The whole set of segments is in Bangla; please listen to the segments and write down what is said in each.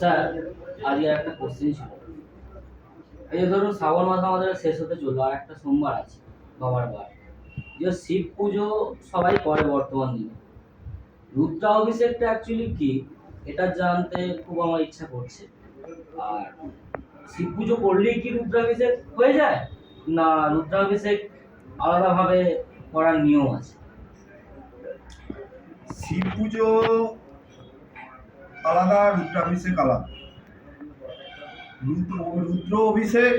স্যার, আজকে একটা কোশ্চেন ছিল। এই যে ধরুন শ্রাবণ মাস আমাদের শেষ হতে চলল, আর একটা সোমবার আছে, বাবার বার। যে শিব পুজো সবাই করে বর্তমান দিনে। রুদ্রা অভিষেকটা অ্যাকচুয়ালি কি? এটা জানতে খুব আমার ইচ্ছা করছে। আর শিব পুজো করলেই কি রুদ্রাভিষেক হয়ে যায়? না রুদ্রাভিষেক আলাদাভাবে করার নিয়ম আছে। শিব পুজো আলাদা রুদ্রাভিষেক আলাদা। রুদ্র রুদ্র অভিষেক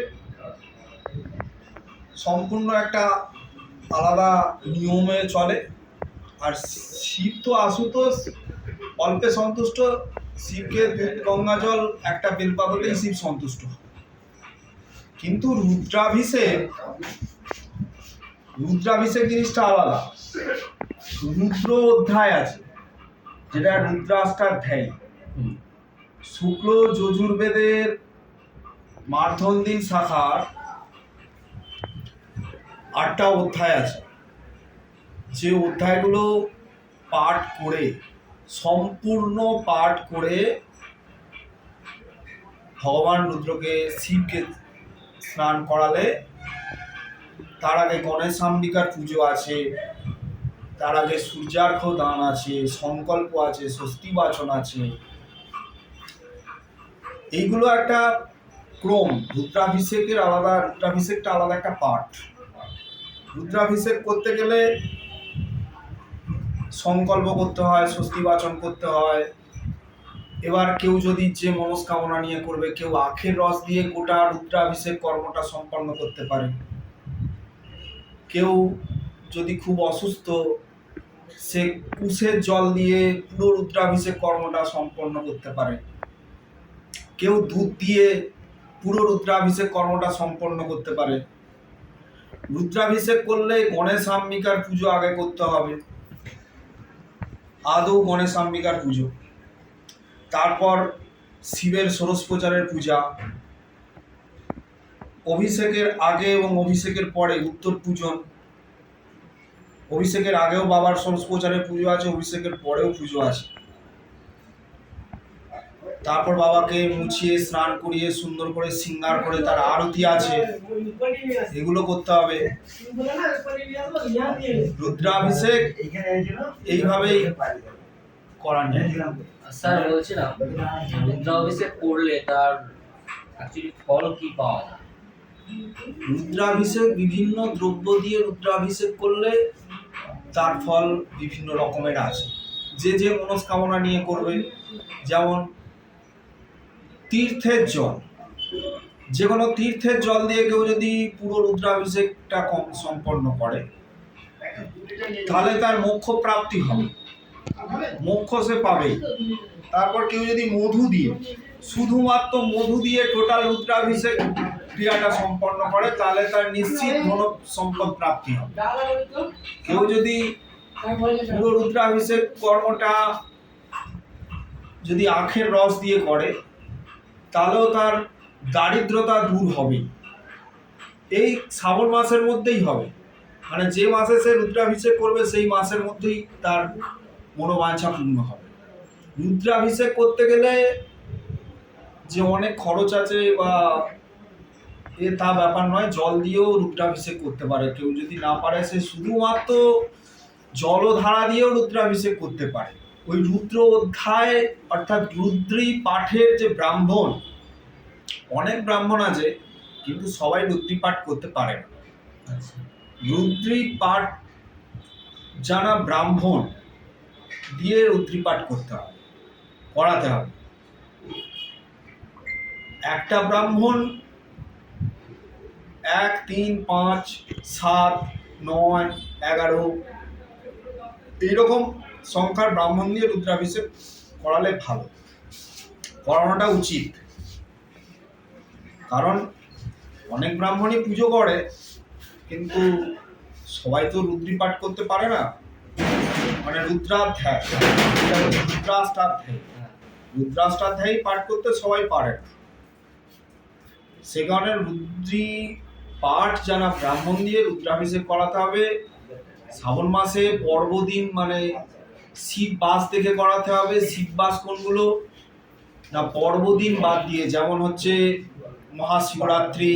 সম্পূর্ণ একটা আলাদা নিয়মে চলে। আর শিব তো আশুতোষ, অল্পে সন্তুষ্ট, শিবকে গঙ্গা জল, একটা বেলপা বেলপাতাতেই শিব সন্তুষ্ট। কিন্তু রুদ্রাভিষেক রুদ্রাভিষেক জিনিসটা আলাদা। রুদ্র অধ্যায় আছে, যেটা রুদ্রাষ্টাধ্যায়ী হুম শুক্ল যজুর্বেদের মার্ধন্দিন শাখার আটটা অধ্যায় আছে। যে অধ্যায়গুলো পাঠ করে, সম্পূর্ণ পাঠ করে ভগবান রুদ্রকে শিবকে স্নান করালে, তার আগে গণেশাম্বিকার পুজো আছে, তার আগে সূর্যার্ঘ দান আছে, সংকল্প আছে, স্বস্তি বাচন আছে এইগুলো একটা ক্রম, রুদ্রাভিষেকের আলাদা, রুদ্রাভিষেকটা আলাদা একটা পাঠ। রুদ্রাভিষেক করতে গেলে সংকল্প করতে হয় স্বস্তি বাচন করতে হয়। এবার কেউ যদি যে মনস্কামনা নিয়ে করবে, কেউ আখের রস দিয়ে গোটা রুদ্রাভিষেক কর্মটা সম্পন্ন করতে পারে। কেউ যদি খুব অসুস্থ, সে কুশের জল দিয়ে পুরো রুদ্রাভিষেক কর্মটা সম্পন্ন করতে পারে। কেউ দুধ দিয়ে পুরো রুদ্রাভিষেক কর্মটা সম্পন্ন করতে পারে। রুদ্রাভিষেক করলে গণেশাম্বিকার পুজো আগে করতে হবে। আদৌ গণেশাম্বিকার পুজো। তারপর শিবের ষোড়শ প্রচারের পূজা। অভিষেকের আগে এবং অভিষেকের পরে উত্তর পূজন। অভিষেকের আগেও বাবার ষোড়শ প্রচারের পুজো আছে, অভিষেকের পরেও পুজো আছে। তারপর বাবাকে মুছিয়ে স্নান করিয়ে সুন্দর করে সিঙ্গার করে তার আরতি আছে। এগুলো করতে হবে। রুদ্রাভিষেক এইভাবেই করা যায়। স্যার বলছিলাম রুদ্রা অভিষেক করলে তার অ্যাকচুয়ালি ফল কি পাওয়া যায়? রুদ্রাভিষেক বিভিন্ন দ্রব্য দিয়ে রুদ্রাভিষেক করলে তার ফল বিভিন্ন রকমের আছে যে যে মনস্কামনা নিয়ে করবে যেমন তীর্থের জল। যে কোনো তীর্থের জল দিয়ে কেউ যদি পুরো রুদ্রাভিষেকটা কম সম্পন্ন করে, তাহলে তার মোক্ষ প্রাপ্তি হবে। মোক্ষ সে পাবে তারপর কেউ যদি মধু দিয়ে, শুধুমাত্র মধু দিয়ে টোটাল রুদ্রাভিষেক ক্রিয়াটা সম্পন্ন করে, তাহলে তার নিশ্চিত ধন সম্পদ প্রাপ্তি হবে। কেউ যদি পুরো রুদ্রাভিষেক কর্মটা যদি আখের রস দিয়ে করে তাহলেও তার দারিদ্রতা দূর হবে। এই শ্রাবণ মাসের মধ্যেই হবে। মানে যে মাসে সে রুদ্রাভিষেক করবে, সেই মাসের মধ্যেই তার মনোবাঞ্ছা পূর্ণ হবে। রুদ্রাভিষেক করতে গেলে যে অনেক খরচ আছে বা এ তা ব্যাপার নয়, জল দিয়েও রুদ্রাভিষেক করতে পারে। কেউ যদি না পারে, সে শুধুমাত্র জলধারা দিয়েও রুদ্রাভিষেক করতে পারে। ওই রুদ্র অধ্যায় অর্থাৎ রুদ্রী পাঠের যে ব্রাহ্মণ অনেক ব্রাহ্মণ আছে কিন্তু সবাই রুদ্রী পাঠ করতে পারে না। আচ্ছা। রুদ্রী পাঠ যারা ব্রাহ্মণ দিয়ে রুদ্রী পাঠ করতে হবে করাতে হবে। একটা ব্রাহ্মণ এক তিন পাঁচ সাত নয় এগারো এইরকম সংখ্যার ব্রাহ্মণ দিয়ে রুদ্রাভিষেক করালে ভালো। করানোটা উচিত। কারণ অনেক ব্রাহ্মণই পুজো করে, কিন্তু সবাই তো রুদ্রি পাঠ করতে পারে না। মানে রুদ্রাধ্যায়। রুদ্রাষ্টাধ্যায়। রুদ্রাষ্টাধ্যায়ী পাঠ করতে সবাই পারে না। সে কারণে রুদ্রি পাঠ যারা ব্রাহ্মণ দিয়ে রুদ্রাভিষেক করাতে হবে, শ্রাবণ মাসে পর্বদিন মানে শিব বাস দেখে করাতে হবে। শিব বাস কোনগুলো? না, পর্বদিন বাদ দিয়ে, যেমন হচ্ছে মহাশিবরাত্রি,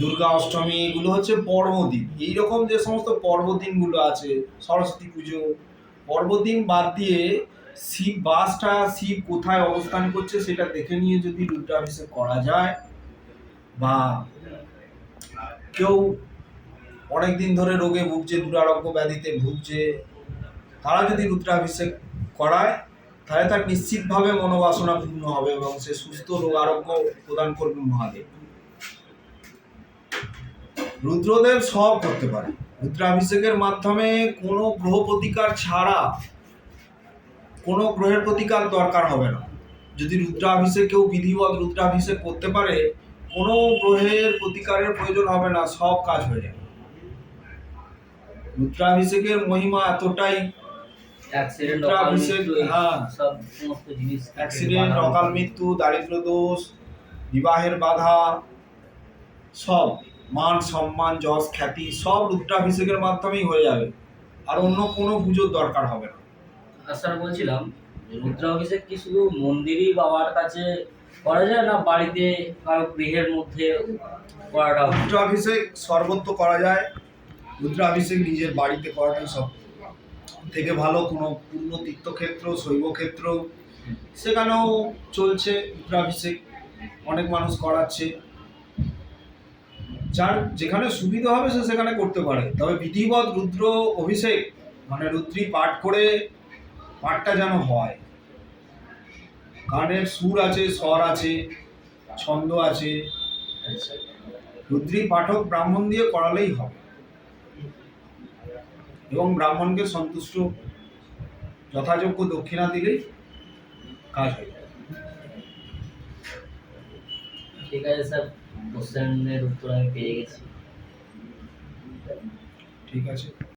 দুর্গা অষ্টমী, এগুলো হচ্ছে পর্বদিন। এইরকম যে সমস্ত পর্বদিনগুলো আছে, সরস্বতী পুজো, পর্বদিন বাদ দিয়ে শিব বাসটা শিব কোথায় অবস্থান করছে সেটা দেখে নিয়ে যদি রুদ্রাভিষেক করা যায়, বা কেউ অনেক দিন ধরে রোগে ভুগছে, দুরারোগ্য ব্যাধিতে ভুগছে তারা যদি রুদ্রাভিষেক করায়, তাহলে তার নিশ্চিতভাবে মনোবাসনা পূর্ণ হবে এবং সে সুস্থ রোগ আরোগ্য প্রদান করবে মহাদেব। রুদ্রদেব সব করতে পারে। রুদ্রাভিষেকের মাধ্যমে কোনো গ্রহ প্রতিকার ছাড়া কোনো গ্রহের প্রতিকার দরকার হবে না। যদি রুদ্রাভিষেক কেউ বিধিবৎ রুদ্রাভিষেক করতে পারে, কোনো গ্রহের প্রতিকারের প্রয়োজন হবে না, সব কাজ হয়ে যাবে। রুদ্রাভিষেকের মহিমা এতটাই অ্যাক্সিডেন্ট হ্যাঁ। সব সমস্ত জিনিস অ্যাক্সিডেন্ট অকাল মৃত্যু দারিদ্র দোষ বিবাহের বাধা সব। মান সম্মান যশ খ্যাতি সব রুদ্রাভিষেকের মাধ্যমেই হয়ে যাবে। আর অন্য কোনো পুজোর দরকার হবে না। আর স্যার বলছিলাম রুদ্রাভিষেক কি শুধু মন্দিরই বাবার কাছে করা যায় না বাড়িতে কারও গৃহের মধ্যে করাটা রুদ্রাভিষেক সর্বত্র করা যায়। রুদ্রাভিষেক নিজের বাড়িতে করাটাই সব। থেকে ভালো কোনো পূর্ণ তীর্থক্ষেত্র শৈবক্ষেত্র, সেখানেও চলছে রুদ্রাভিষেক অনেক মানুষ করাচ্ছে। যার যেখানে সুবিধা হবে সে সেখানে করতে পারে। তবে বিধিবৎ রুদ্র অভিষেক মানে রুদ্রি পাঠ করে পাঠটা যেন হয়। গানের সুর আছে, স্বর আছে, ছন্দ আছে। রুদ্রি পাঠক ব্রাহ্মণ দিয়ে করালেই হবে। এবং ব্রাহ্মণকে সন্তুষ্ট যথাযোগ্য দক্ষিণা দিলেই কাজ হয়ে যাবে ঠিক আছে স্যার কোশ্চেনের উত্তর আমি পেয়ে গেছি। ঠিক আছে।